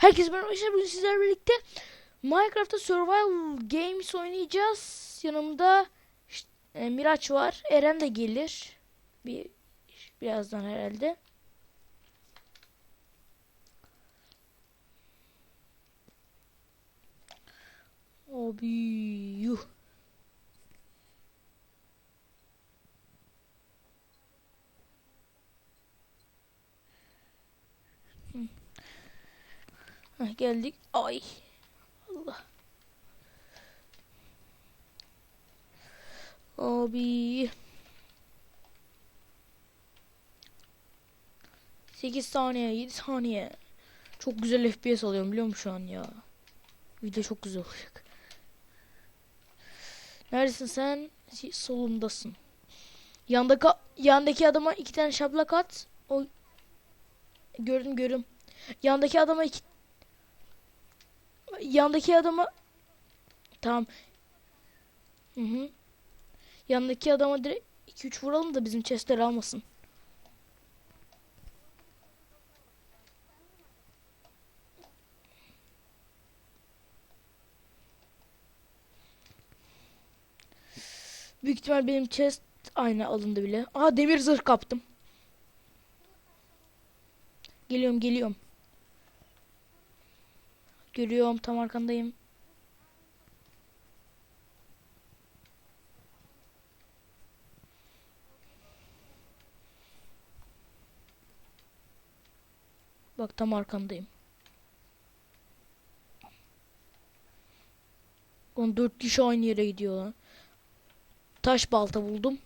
Herkese merhaba arkadaşlar. Bugün sizlerle birlikte Minecraft'ta Survival Games oynayacağız. Yanımda işte, e, Miraç var. Eren de gelir. Bir birazdan herhalde. Abi Heh, geldik. Ay. Allah. Abi. 8 saniye, 7 saniye. Çok güzel FPS alıyorum biliyor musun şu an ya? Video çok güzel olacak. Neredesin sen? Solundasın. Yandaki yandaki adama iki tane şaplak at. O gördüm görüm. Yandaki adama iki Yandaki adama tamam. Hı hı. Yandaki adama direkt 2-3 vuralım da bizim chestleri almasın. Büyük ihtimal benim chest aynı alındı bile. Aa demir zırh kaptım. Geliyorum geliyorum. Görüyorum tam arkandayım. Bak tam arkandayım. 14 kişi aynı yere gidiyor lan. Taş balta buldum.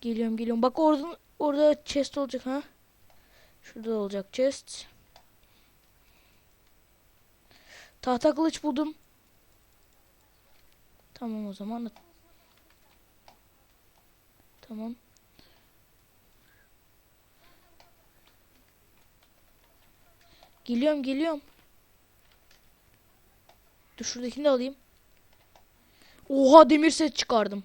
Geliyorum geliyorum. Bak orada orada chest olacak ha. Şurada olacak chest. Tahta kılıç buldum. Tamam o zaman. Tamam. Geliyorum geliyorum. Dur şuradakini de alayım. Oha demir set çıkardım.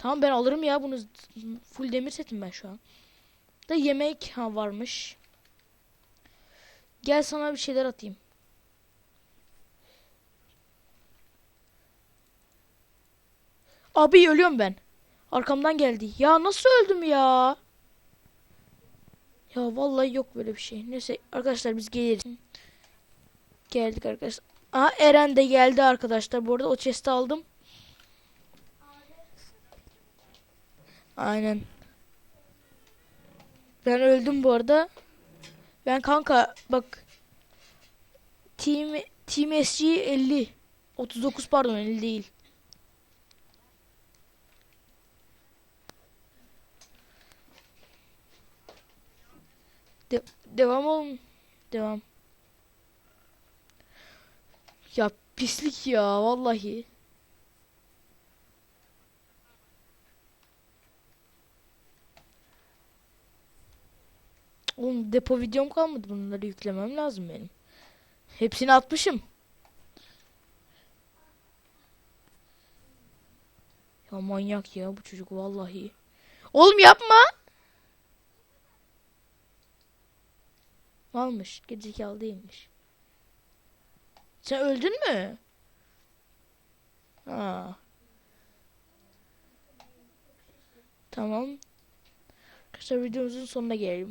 Tamam ben alırım ya bunu. Full demir setim ben şu an. Da yemek ha varmış. Gel sana bir şeyler atayım. Abi ölüyorum ben. Arkamdan geldi. Ya nasıl öldüm ya? Ya vallahi yok böyle bir şey. Neyse arkadaşlar biz geliriz. Geldik arkadaşlar. Aha Eren de geldi arkadaşlar. Bu arada o chest'i aldım. Aynen. Ben öldüm bu arada. Ben kanka bak Team Team SG 50 39 pardon 50 değil. De devam oğlum. Devam. Ya pislik ya vallahi. Oğlum depo videom kalmadı bunları yüklemem lazım benim. Hepsini atmışım. Ya manyak ya bu çocuk vallahi. Oğlum yapma. Malmış. Gerizekalı değilmiş. Sen öldün mü? Ha. Tamam. Arkadaşlar videomuzun sonuna gelelim.